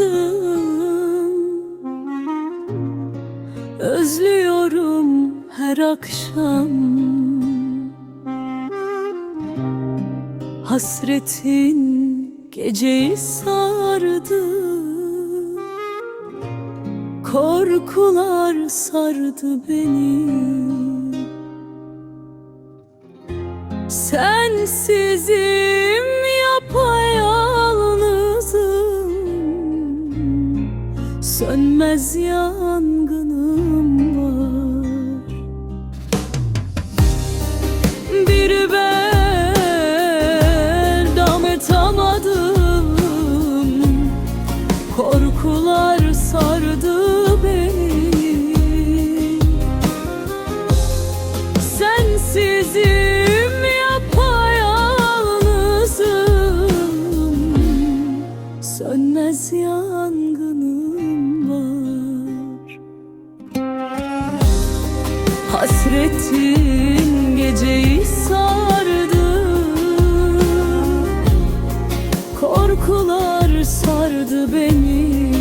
unutamadım Özlüyorum her akşam. Hasretin geceyi sardı. Korkular sardı beni. Sensizim Sönmez yangınım var. Bir ben dametamadım Korkular sardı Geceyi sardı. Korkular sardı beni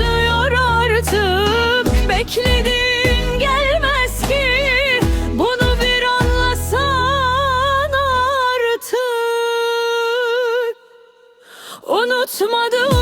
Taşıyor artık. Beklediğin gelmez ki. Bunu bir anlasan artık. Unutmadı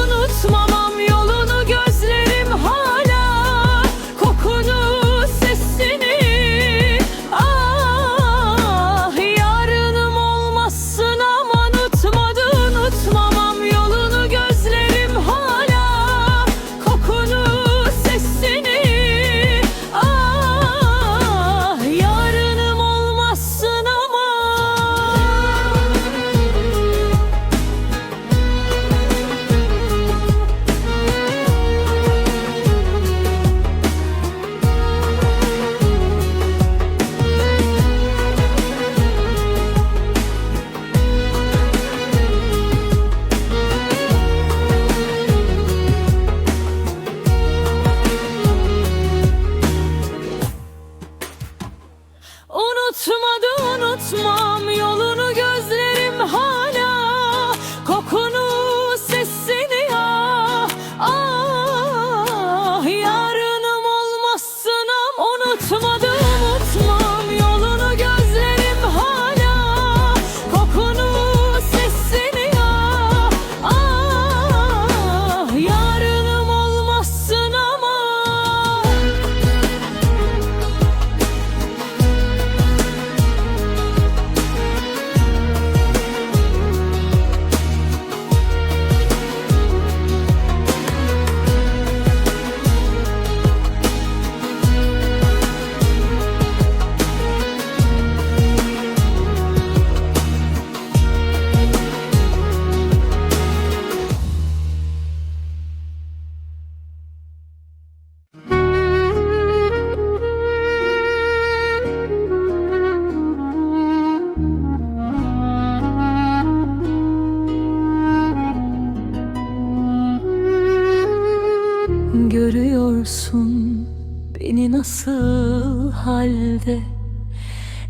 halde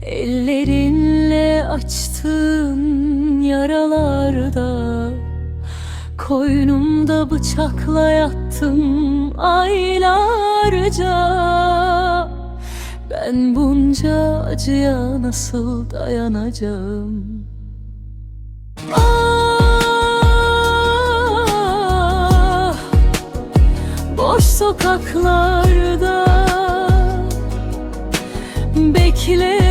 Ellerinle açtığın yaralarda Koynumda bıçakla yattım aylarca. Ben bunca acıya nasıl dayanacağım? Ah, boş sokaklarda Bekle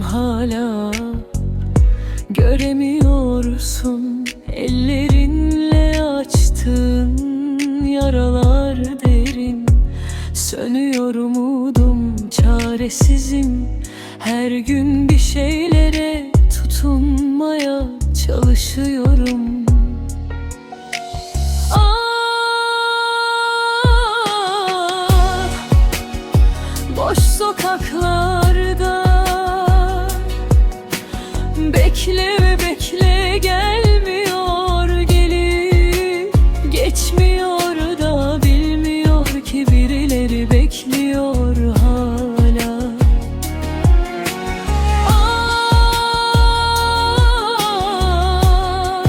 hala Göremiyorsun. Ellerinle açtığın yaralar derin. Sönüyor umudum çaresizim. Her gün bir şeylere tutunmaya çalışıyorum Bekle bekle gelmiyor gelip geçmiyor da bilmiyor ki birileri bekliyor hala. Ah,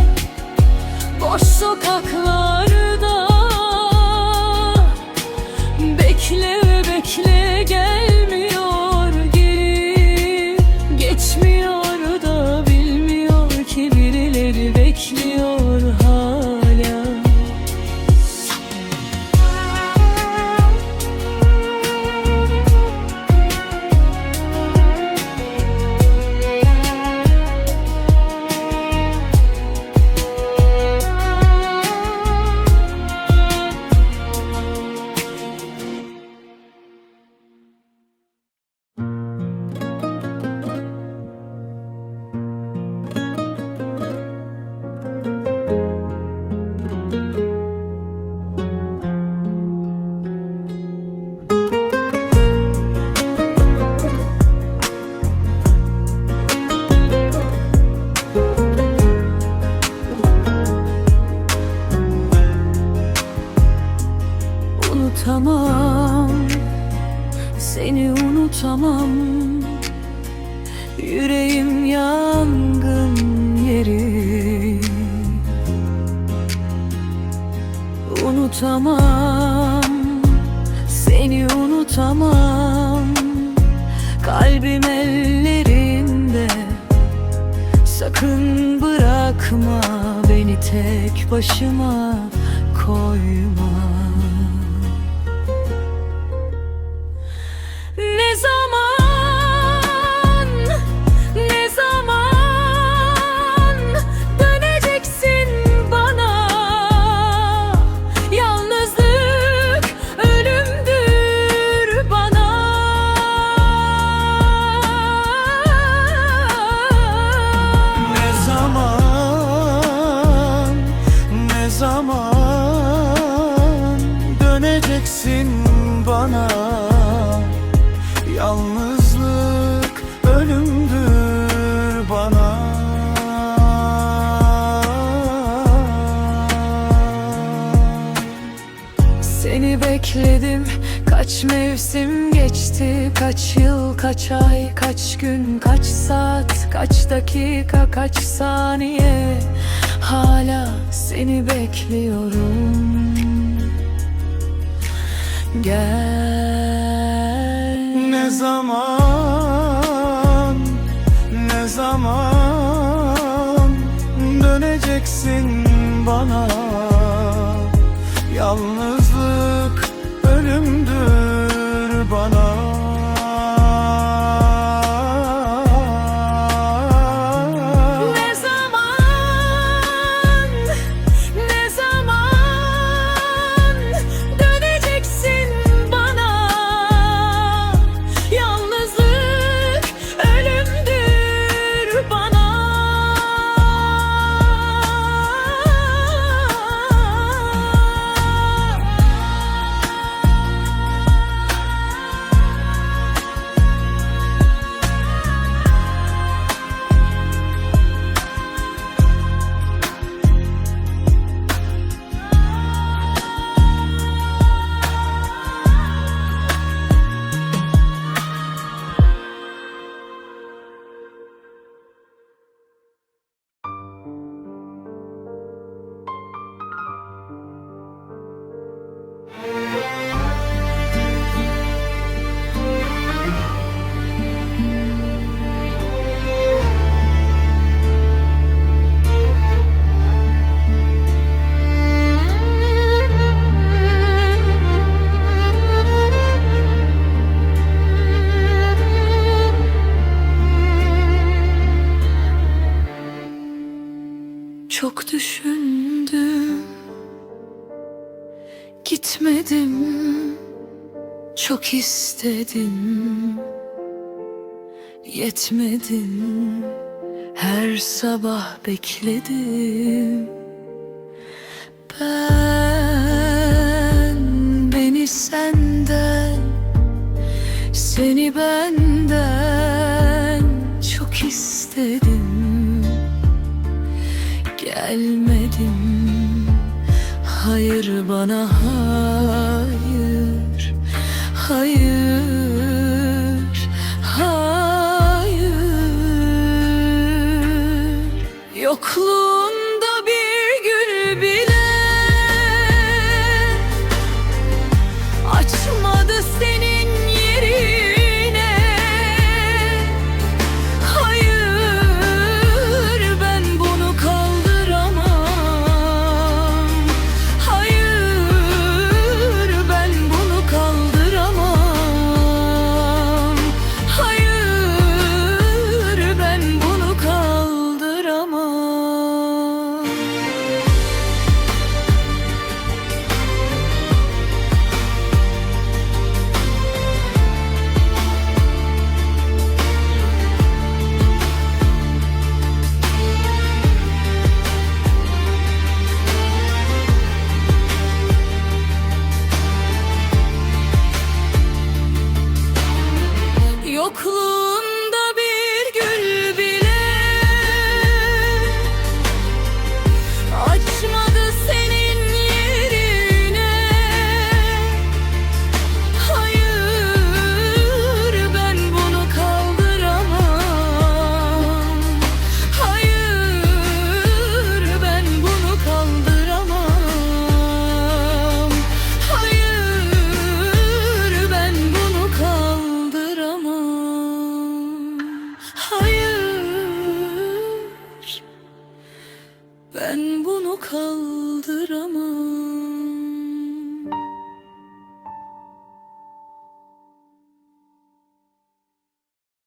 boş sokaklarda. Bekle bekle Unutamam. Seni unutamam. Yüreğim yangın yeri. Unutamam. Seni unutamam. Kalbim ellerinde. Sakın bırakma Beni tek başıma koyma Kaç mevsim geçti, kaç yıl, kaç ay, kaç gün, kaç saat, kaç dakika, kaç saniye? Hala seni bekliyorum. Gel. Ne zaman, ne zaman döneceksin bana? Çok istedin Yetmedin Her sabah bekledim. Ben Beni senden Seni benden Çok istedim. Gelmedim. Hayır bana hayır. Hayır, hayır. Yokluğu